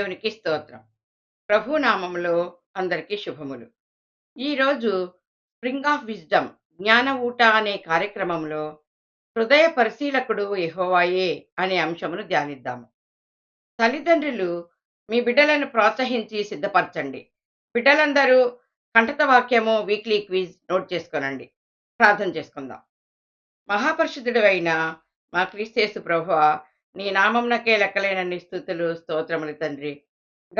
దేవునికి స్తోత్రం. ప్రభు నామములో అందరికీ శుభములు. ఈరోజు స్ప్రింగ్ ఆఫ్ విజ్డమ్ జ్ఞాన ఊట అనే కార్యక్రమంలో హృదయ పరిశీలకుడు ఎహోవాయే అనే అంశమును ధ్యానిద్దాము. తల్లిదండ్రులు మీ బిడ్డలను ప్రోత్సహించి సిద్ధపరచండి. బిడ్డలందరూ కంఠత వాక్యము వీక్లీ క్విజ్ నోట్ చేసుకోనండి. ప్రార్థన చేసుకుందాం. మహాపరిశుద్ధుడు అయిన మా క్రీస్తేసు ప్రభు నీ నామంనకే లెక్కలేనన్ని స్థుతులు స్తోత్రములు తండ్రి.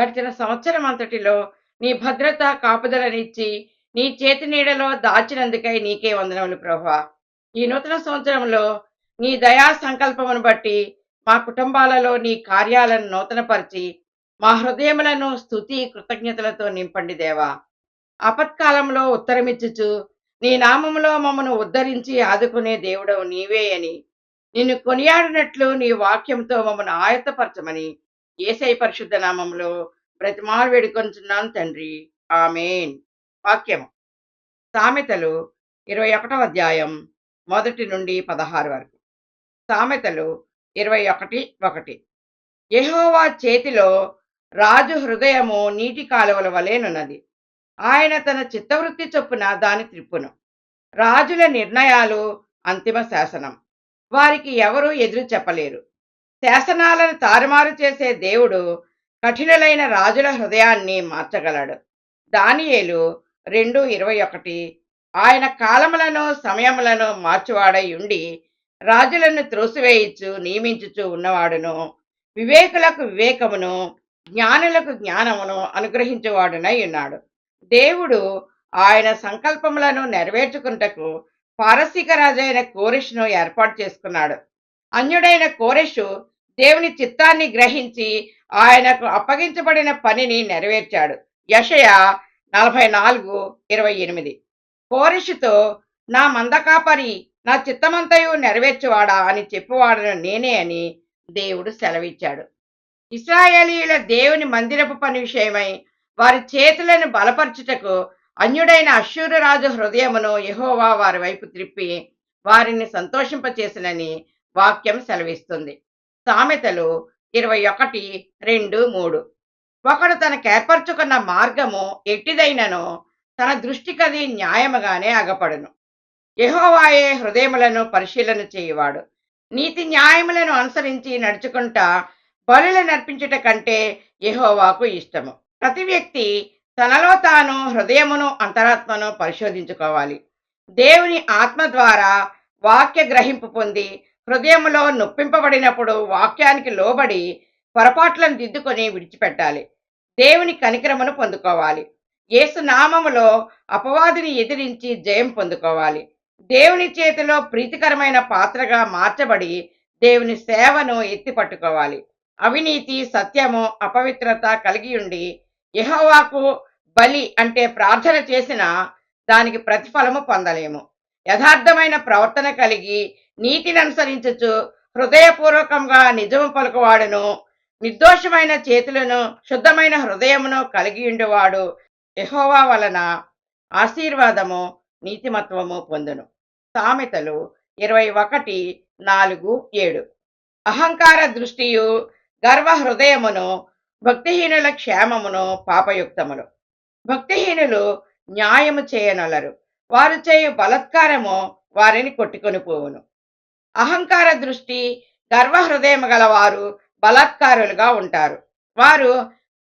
గడిచిన సంవత్సరం అంతటిలో నీ భద్రత కాపుదలనిచ్చి నీ చేతి నీడలో దాచినందుకై నీకే వందనములు ప్రభా ఈ నూతన సంవత్సరంలో నీ దయా సంకల్పమును బట్టి మా కుటుంబాలలో నీ కార్యాలను నూతనపరిచి మా హృదయములను స్థుతి కృతజ్ఞతలతో నింపండి దేవా. ఆపత్కాలంలో ఉత్తరమిచ్చుచు నీ నామములో మమ్మను ఉద్ధరించి ఆదుకునే దేవుడవు నీవే అని నిన్ను కొనియాడినట్లు నీ వాక్యంతో మమ్మను ఆయత్తపరచమని ఏసై పరిశుద్ధ నామంలో బ్రతిమాలు వేడుకొంచున్నాను తండ్రి. ఆమెన్. వాక్యం. సామెతలు ఇరవై ఒకటవ అధ్యాయం మొదటి నుండి పదహారు వరకు. సామెతలు ఇరవై ఒకటి ఒకటి. యహోవా చేతిలో రాజు హృదయము నీటి కాలువల వలెనున్నది ఆయన తన చిత్తవృత్తి చొప్పున దాని త్రిప్పును. రాజుల నిర్ణయాలు అంతిమ శాసనం. వారికి ఎవరూ ఎదురు చెప్పలేరు. శాసనాలను తారుమారు చేసే దేవుడు కఠినలైన రాజుల హృదయాన్ని మార్చగలడు. దానియేలు రెండు ఇరవై ఒకటి. ఆయన కాలములను సమయములను మార్చువాడై ఉండి రాజులను త్రోసివేయచ్చు నియమించుచు ఉన్నవాడును వివేకులకు వివేకమును జ్ఞానులకు జ్ఞానమును అనుగ్రహించువాడునై ఉన్నాడు. దేవుడు ఆయన సంకల్పములను నెరవేర్చుకుంటకు పారసీక రాజైన కోరిష్ను ఏర్పాటు చేసుకున్నాడు. అన్యుడైన కోరిషు దేవుని చిత్తాన్ని గ్రహించి ఆయనకు అప్పగించబడిన పనిని నెరవేర్చాడు. యషయ నలభై నాలుగు ఇరవై ఎనిమిది. కోరిషుతో నా మందకాపరి నా చిత్తమంతయు నెరవేర్చువాడా అని చెప్పువాడను నేనే అని దేవుడు సెలవిచ్చాడు. ఇస్రాయేలీల దేవుని మందిరపు పని విషయమై వారి చేతులను బలపరచుటకు అన్యుడైన అశ్షూరు హృదయమును యహోవా వారి వైపు త్రిప్పి వారిని సంతోషింపచేసినని వాక్యం సెలవిస్తుంది. సామెతలు ఇరవై ఒకటి రెండు మూడు. ఒకడు తనకు ఏర్పరచుకున్న మార్గము ఎట్టిదైనను తన దృష్టికది న్యాయముగానే అగపడును. యహోవాయే హృదయములను పరిశీలన చేయువాడు. నీతి న్యాయములను అనుసరించి నడుచుకుంటా బలులు నర్పించుట కంటే యహోవాకు ఇష్టము. ప్రతి వ్యక్తి తనలో తాను హృదయమును అంతరాత్మను పరిశోధించుకోవాలి. దేవుని ఆత్మ ద్వారా వాక్య గ్రహింపు పొంది హృదయములో నొప్పింపబడినప్పుడు వాక్యానికి లోబడి పొరపాట్లను దిద్దుకొని విడిచిపెట్టాలి. దేవుని కనికరమును పొందుకోవాలి. యేసు నామములో అపవాదిని ఎదిరించి జయం పొందుకోవాలి. దేవుని చేతిలో ప్రీతికరమైన పాత్రగా మార్చబడి దేవుని సేవను ఎత్తిపట్టుకోవాలి. అవినీతి సత్యము అపవిత్రత కలిగి ఉండి యహోవాకు బలి అంటే ప్రార్థన చేసిన దానికి ప్రతిఫలము పొందలేము. యథార్థమైన ప్రవర్తన కలిగి నీతిని అనుసరించచ్చు హృదయపూర్వకంగా నిజము పలుకువాడును నిర్దోషమైన చేతులను శుద్ధమైన హృదయమును కలిగి ఉండేవాడు యహోవా వలన ఆశీర్వాదము నీతిమత్వము పొందును. సామెతలు ఇరవై ఒకటి నాలుగు ఏడు. అహంకార దృష్టియు గర్వ హృదయమును భక్తిహీనుల క్షేమమును పాపయుక్తములు భక్తిహీనులు న్యాయము చేయనలరు. వారు చేయు బలత్కారము వారిని కొట్టుకొని పోవును. అహంకార దృష్టి గర్వహృదయము గలవారు బలాత్కారులుగా ఉంటారు. వారు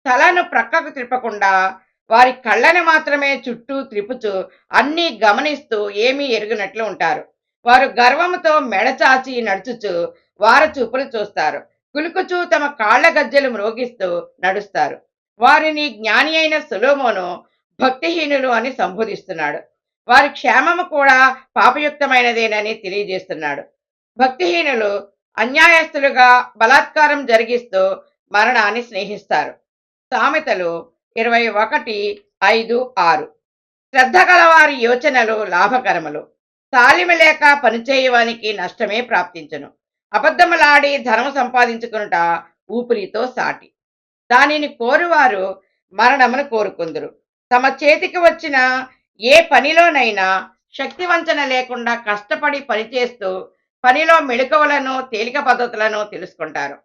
తలను ప్రక్కకు త్రిప్పకుండా వారి కళ్ళని మాత్రమే చుట్టూ త్రిపుచు అన్నీ గమనిస్తూ ఏమీ ఎరుగునట్లు ఉంటారు. వారు గర్వముతో మెడచాచి నడుచుచు వారు చూపులు చూస్తారు. కులుకుచూ తమ కాళ్ళ గజ్జలు మ్రోగిస్తూ నడుస్తారు. వారిని జ్ఞాని అయిన సులోమోను భక్తిహీనులు అని సంబోధిస్తున్నాడు. వారి క్షేమము కూడా పాపయుక్తమైనదేనని తెలియజేస్తున్నాడు. భక్తిహీనులు అన్యాయస్తులుగా బలాత్కారం జరిగిస్తూ మరణాన్ని స్నేహిస్తారు. సామెతలు ఇరవై ఒకటి ఐదు ఆరు. శ్రద్ధ గలవారి యోచనలు లాభకరములు. తాలిమ లేక పనిచేయవానికి నష్టమే ప్రాప్తించును. అబద్ధములాడి ధనము సంపాదించుకునుట ఊపిరితో సాటి. దానిని కోరువారు మరణమును కోరుకుందురు. తమ చేతికి వచ్చిన ఏ పనిలోనైనా శక్తివంచన లేకుండా కష్టపడి పనిచేస్తూ పనిలో మెళుకువలను తేలిక పద్ధతులను తెలుసుకుంటారు.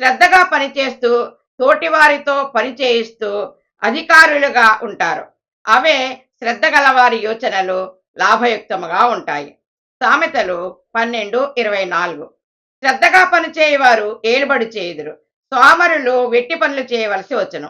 శ్రద్ధగా పనిచేస్తూ తోటివారితో పని చేయిస్తూ అధికారులుగా ఉంటారు. అవే శ్రద్ధ గలవారి యోచనలు లాభయుక్తముగా ఉంటాయి. సామెతలు పన్నెండు ఇరవై నాలుగు. శ్రద్ధగా పనిచేయవారు ఏలుబడి చేయుదురు. సోమరులు వెట్టి పనులు చేయవలసి వచ్చును.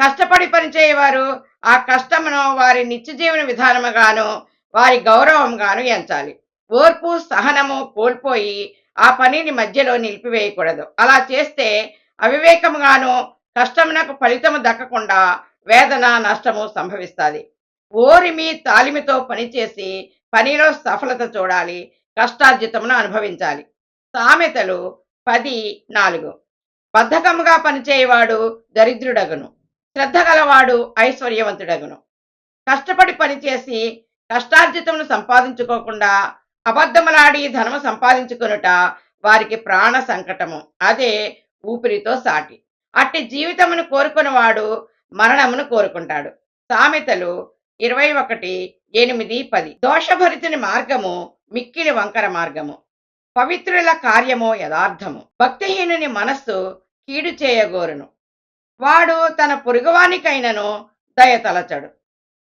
కష్టపడి పని చేయవారు ఆ కష్టమును వారి నిత్య జీవన విధానముగాను వారి గౌరవంగాను ఎంచాలి. ఓర్పు సహనము కోల్పోయి ఆ పనిని మధ్యలో నిలిపివేయకూడదు. అలా చేస్తే అవివేకముగాను కష్టమునకు ఫలితము దక్కకుండా వేదన నష్టము సంభవిస్తుంది. ఓరిమి తాలిమితో పనిచేసి పనిలో సఫలత చూడాలి కష్టార్జితమును అనుభవించాలి. సామెతలు పది నాలుగు. బద్ధకముగా పనిచేయవాడు దరిద్రుడగును. శ్రద్ధ గలవాడు ఐశ్వర్యవంతుడగును. కష్టపడి పనిచేసి కష్టార్జితమును సంపాదించుకోకుండా అబద్ధములాడి ధనము సంపాదించుకొనుట వారికి ప్రాణ సంకటము. అదే ఊపిరితో సాటి. అట్టి జీవితమును కోరుకున్నవాడు మరణమును కోరుకుంటాడు. సామెతలు ఇరవై ఒకటి ఎనిమిది పది. దోషభరితుని మార్గము మిక్కిలి వంకర మార్గము. పవిత్రుల కార్యము యథార్థము. భక్తిహీనుని మనస్సు కీడు చేయగోరును. వాడు తన పొరుగువానికైనను దయతలచడు.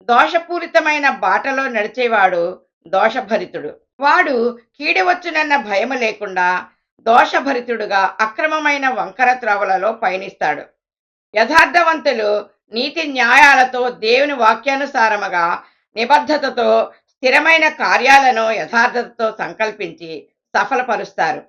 దోషపూరితమైన బాటలో నడిచేవాడు దోషభరితుడు. వాడు కీడవచ్చునన్న భయము లేకుండా దోషభరితుడుగా అక్రమమైన వంకర త్రవలలో పయనిస్తాడు. యథార్థవంతులు నీతి న్యాయాలతో దేవుని వాక్యానుసారముగా నిబద్ధతతో స్థిరమైన కార్యాలను యథార్థతతో సంకల్పించి సఫలపరుస్తారు.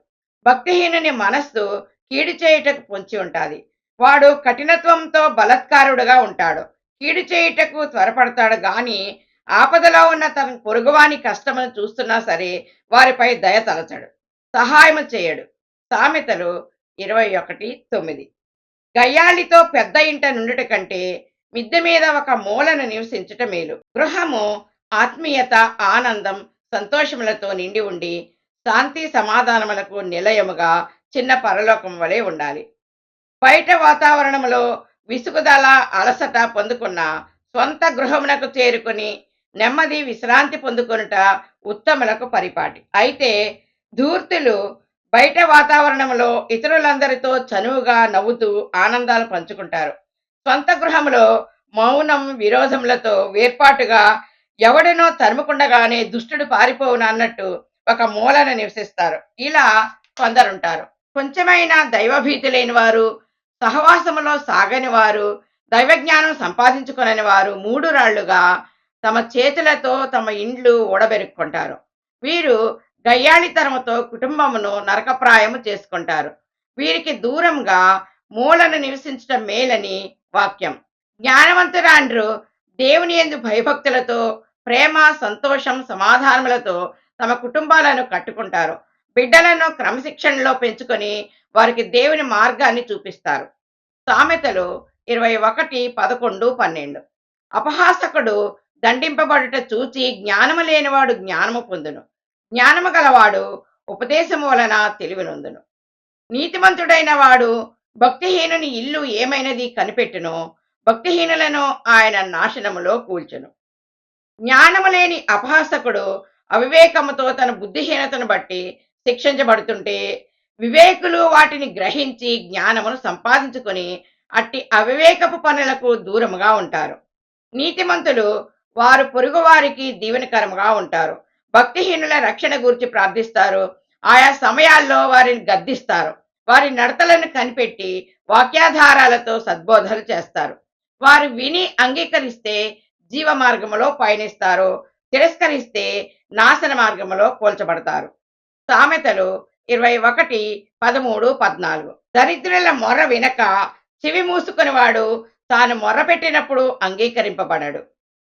భక్తిహీనుని మనస్సు కీడు చేయుటకు పొంచి ఉంటాది. వాడు కఠినత్వంతో బలత్కారుడుగా ఉంటాడు. కీడు చేయుటకు త్వరపడతాడు గాని ఆపదలో ఉన్న తన పొరుగువాని కష్టమును చూస్తున్నా సరే వారిపై దయ తలచడు. సహాయము చేయడు. సామెతలు ఇరవై ఒకటి తొమ్మిది. గయ్యాళితో పెద్ద ఇంట నుండుట కంటే మిద్దె మీద ఒక మూలను నివసించుట మేలు. గృహము ఆత్మీయత ఆనందం సంతోషములతో నిండి ఉండి శాంతి సమాధానములకు నిలయముగా చిన్న పరలోకం వలె ఉండాలి. బయట వాతావరణంలో విసుగుదల అలసట పొందుకున్న స్వంత గృహమునకు చేరుకుని నెమ్మది విశ్రాంతి పొందుకొనుట ఉత్తములకు పరిపాటి. అయితే ధూర్తులు బయట వాతావరణంలో ఇతరులందరితో చనువుగా నవ్వుతూ ఆనందాలు పంచుకుంటారు. స్వంత గృహంలో మౌనం విరోధములతో వేర్పాటుగా ఎవడనో తరుముకుండగానే దుష్టుడు పారిపోవునన్నట్టు అన్నట్టు ఒక మూలన నివసిస్తారు. ఇలా కొందరుంటారు. కొంచెమైనా దైవభీతి లేని వారు సహవాసములో సాగని వారు దైవజ్ఞానం సంపాదించుకునని వారు మూడు రాళ్ళుగా తమ చేతులతో తమ ఇండ్లు ఓడబెరుక్కుంటారు వీరు గయ్యాళితనముతో కుటుంబమును నరకప్రాయము చేసుకుంటారు. వీరికి దూరంగా మూలను నివసించడం మేలని వాక్యం. జ్ఞానవంతురాండ్రు దేవుని ఎందు భయభక్తులతో ప్రేమ సంతోషం సమాధానములతో తమ కుటుంబాలను కట్టుకుంటారు. బిడ్డలను క్రమశిక్షణలో పెంచుకొని వారికి దేవుని మార్గాన్ని చూపిస్తారు. సామెతలు ఇరవై ఒకటి పదకొండు పన్నెండు. అపహాసకుడు దండింపబడుట చూచి జ్ఞానము లేనివాడు జ్ఞానము పొందును. జ్ఞానము గలవాడు ఉపదేశము వలన తెలివినొందును. నీతిమంతుడైన వాడు భక్తిహీనుని ఇల్లు ఏమైనది కనిపెట్టును భక్తిహీనులను ఆయన నాశనములో కూల్చును. జ్ఞానము లేని అపహాసకుడు అవివేకముతో తన బుద్ధిహీనతను బట్టి శిక్షించబడుతుంటే వివేకులు వాటిని గ్రహించి జ్ఞానమును సంపాదించుకొని అట్టి అవివేకపు పనులకు దూరముగా ఉంటారు. నీతిమంతులు వారు పొరుగు వారికి దీవెనకరముగా ఉంటారు. భక్తిహీనుల రక్షణ గురించి ప్రార్థిస్తారు. ఆయా సమయాల్లో వారిని గద్దిస్తారు. వారి నడతలను కనిపెట్టి వాక్యాధారాలతో సద్బోధలు చేస్తారు. వారు విని అంగీకరిస్తే జీవ మార్గములో పయనిస్తారు. తిరస్కరిస్తే నాశన మార్గములో పోల్చబడతారు సామెతలు ఇరవై ఒకటి పదమూడు పద్నాలుగు. దరిద్రుల మొర వినక చెవి మూసుకునివాడు తాను మొర్ర పెట్టినప్పుడు అంగీకరింపబడడు.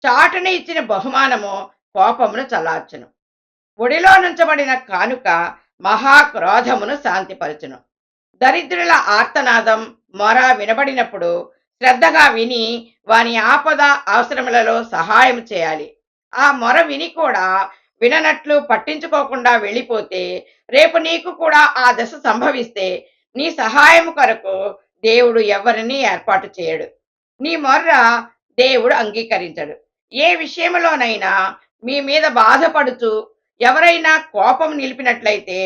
చాటున ఇచ్చిన బహుమానము కోపమును చల్లార్చును. ఒడిలో నుంచబడిన కానుక మహాక్రోధమును శాంతిపరచును. దరిద్రుల ఆర్తనాదం మొర వినబడినప్పుడు శ్రద్ధగా విని వాని ఆపద అవసరములలో సహాయం చేయాలి. ఆ మొర విని కూడా విననట్లు పట్టించుకోకుండా వెళ్ళిపోతే రేపు నీకు కూడా ఆ దశ సంభవిస్తే నీ సహాయం కొరకు దేవుడు ఎవరిని ఏర్పాటు చేయడు. నీ మొర్ర దేవుడు అంగీకరించడు. ఏ విషయంలోనైనా మీ మీద బాధపడుతూ ఎవరైనా కోపం నిలిపినట్లయితే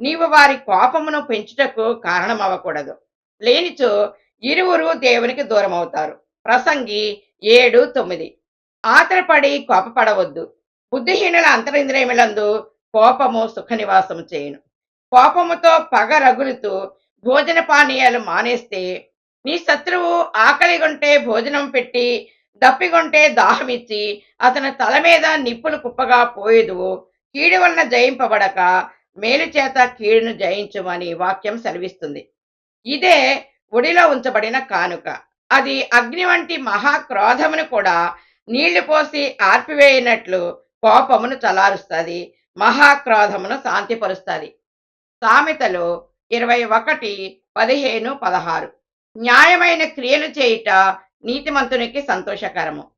నీవు వారి కోపమును పెంచుటకు కారణమవ్వకూడదు. లేనిచో ఇరువురు దేవునికి దూరం అవుతారు ప్రసంగి ఏడు తొమ్మిది. ఆతరపడి కోపపడవద్దు. బుద్ధిహీనుల అంతరింద్రియములందు కోపము సుఖ నివాసము చేయును. కోపముతో పగ రగులుతూ భోజన పానీయాలు మానేస్తే నీ శత్రువు ఆకలిగొంటే భోజనం పెట్టి దప్పిగొంటే దాహమిచ్చి అతని తల మీద నిప్పులు కుప్పగా పోయేదు. కీడు వలన జయింపబడక మేలు చేత కీడును జయించుమని వాక్యం సెలవిస్తుంది. ఇదే ఒడిలో ఉంచబడిన కానుక. అది అగ్ని వంటి మహాక్రోధమును కూడా నీళ్ళు పోసి ఆర్పివేయనట్లు కోపమును చలారుస్తుంది మహాక్రోధమును శాంతిపరుస్తుంది. సామెతలు ఇరవై ఒకటి పదిహేను పదహారు. న్యాయమైన క్రియలు చేయుట నీతిమంతునికి సంతోషకరము.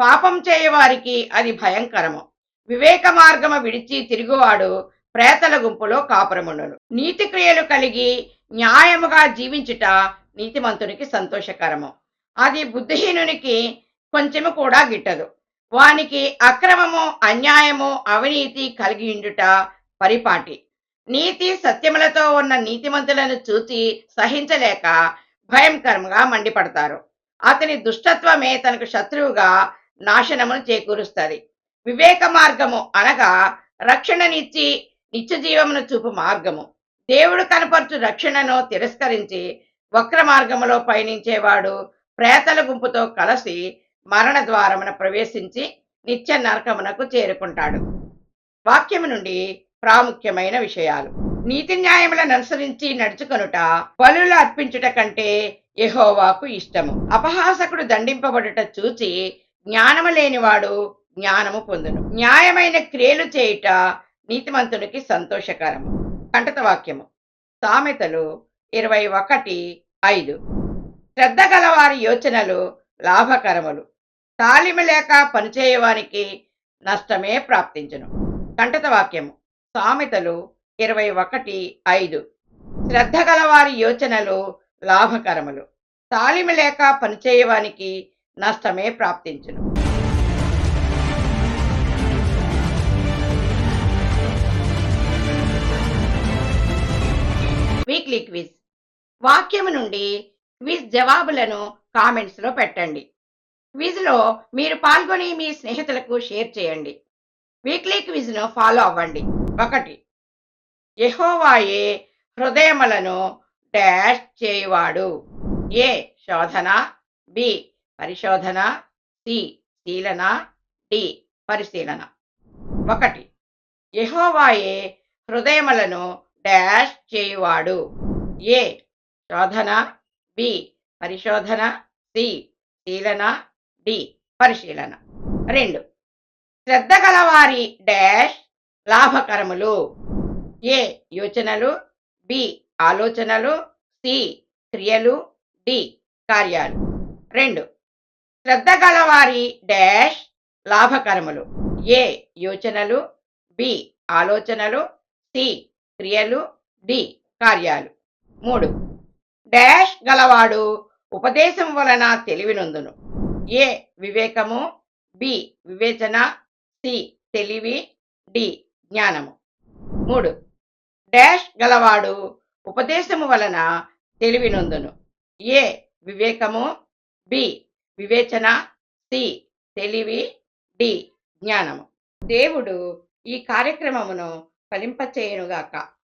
పాపం చేయవారికి అది భయంకరము. వివేక మార్గము విడిచి తిరుగువాడు ప్రేతల గుంపులో కాపురముండును. నీతి క్రియలు కలిగి న్యాయముగా జీవించుట నీతిమంతునికి సంతోషకరము. అది బుద్ధిహీనునికి కొంచెము కూడా గిట్టదు. వానికి అక్రమము అన్యాయము అవినీతి కలిగిండుట పరిపాటి. నీతి సత్యములతో ఉన్న నీతిమంతులను చూచి సహించలేక భయంకరంగా మండిపడతారు. అతని దుష్టత్వమే తనకు శత్రువుగా నాశనమును చేకూరుస్తుంది. వివేక మార్గము అనగా రక్షణనిచ్చి నిత్య జీవమును చూపు మార్గము. దేవుడు కనపరచు రక్షణను తిరస్కరించి వక్ర మార్గములో పయనించేవాడు ప్రేతల గుంపుతో కలిసి మరణ ద్వారమున ప్రవేశించి నిత్య నరకమునకు చేరుకుంటాడు. వాక్యము నుండి ప్రాముఖ్యమైన విషయాలు. నీతి న్యాయములను అనుసరించి నడుచుకొనుట బలులు అర్పించుట కంటే యహోవాకు ఇష్టము. అపహాసకుడు దండింపబడుట చూచి జ్ఞానము లేనివాడు జ్ఞానము పొందును. న్యాయమైన క్రియలు చేయుట నీతిమంతునికి సంతోషకరము. కంటత వాక్యము. సామెతలు ఇరవై ఒకటి ఐదు. శ్రద్ధ గలవారి యోచనలు లాభకరములు. తాలిమ లేక పనిచేయవానికి నష్టమే ప్రాప్తించును. కంటత వాక్యము. సామెతలు ఇరవై ఒకటి ఐదు. శ్రద్ధ గలవారి యోచనలు లాభకరములు. తాలిమ లేక పనిచేయవానికి నష్టమే ప్రాప్తించును. Weekly quiz. వాక్యము నుండి క్విజ్ జవాబులను కామెంట్స్లో పెట్టండి. క్విజ్లో మీరు పాల్గొని మీ స్నేహితులకు షేర్ చేయండి. వీక్లీ క్విజ్ను ఫాలో అవ్వండి. ఒకటి యహోవాయే హృదయములను డాష్ చేయువాడు. ఏ శోధన? బి పరిశోధన. సి శీలన. డి పరిశీలన. ఒకటి యహోవాయే హృదయములను డాష్ చేయువాడు. ఏ శోధన? బి పరిశోధన. సి శీలన. డి. పరిశీలన. రెండు. శ్రద్ధ గలవారి డాష్ లాభకరములు. ఏ. యోచనలు. బి. ఆలోచనలు. సి. క్రియలు. డి. కార్యాలు. రెండు. శ్రద్ధ గలవారి డాష్ లాభకరములు. ఏ. యోచనలు. బి. ఆలోచనలు. సి. క్రియలు. డి. కార్యాలు. మూడు. డాష్ గలవాడు ఉపదేశం వలన తెలివినందును. ఏ వివేకము బి వివేచన సి తెలివి డి జ్ఞానము. మూడు. డాష్ గలవాడు ఉపదేశము వలన తెలివినొందును. ఏ వివేకము బి వివేచన సి తెలివి డి జ్ఞానము. దేవుడు ఈ కార్యక్రమమును ఫలింపచేయునుగాక.